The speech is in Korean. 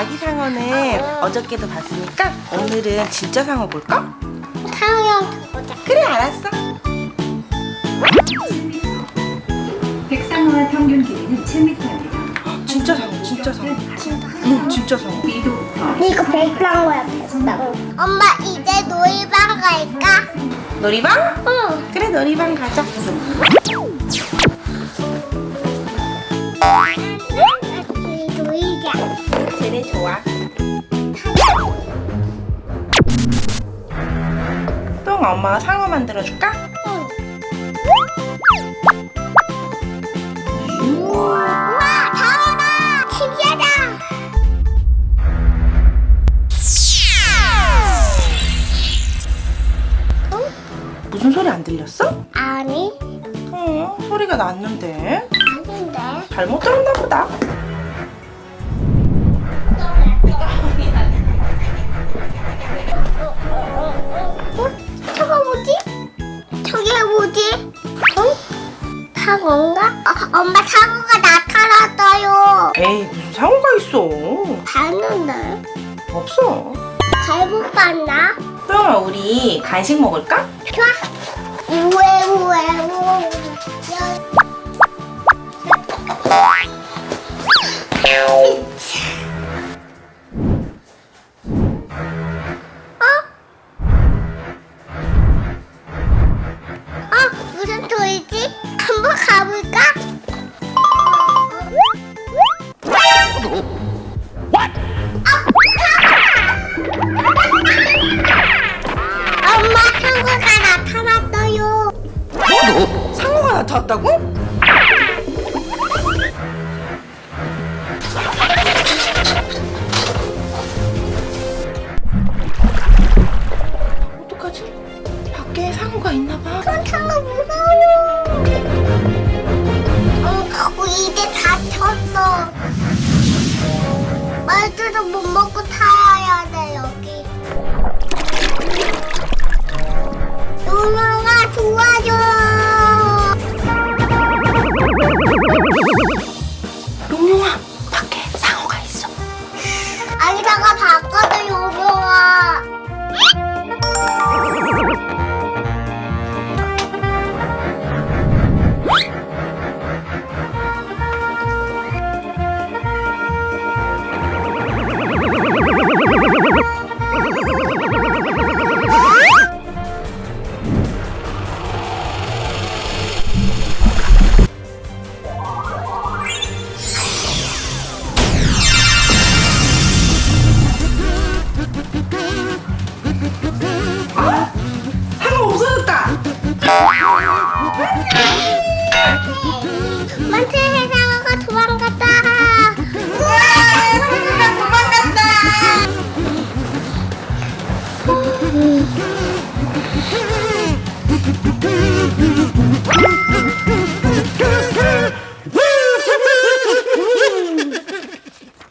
아기 상어는 어저께도 봤으니까 오늘은 진짜 상어 볼까? 상어한테 보자. 그래 알았어. 백상어의 평균 길이는 7m입니다. 진짜 상어, 진짜 상어. 진짜. 응, 진짜 상어. 위도부터 이거 백상어야 백상어. 엄마 이제 놀이방 갈까? 놀이방? 응. 그래 놀이방 가자. 좋아. 똥 엄마가 상어 만들어 줄까? 응. 우와. 신기하다. 무슨 소리 안 들렸어? 아니 어, 소리가 났는데 아닌데. 잘못 들었나 보다. 응? 상어인가? 어, 엄마 상어가 나타났어요. 에이 무슨 상어가 있어? 봤는데 없어. 잘못 봤나? 똥아 우리 간식 먹을까? 좋아. 우에 우에 우에. 탔다고? 어떡하지? 밖에 상어가 있나봐. 그건 상어 무서워. 어, 어, 이제 다쳤어. 말들도 못 먹. Ah!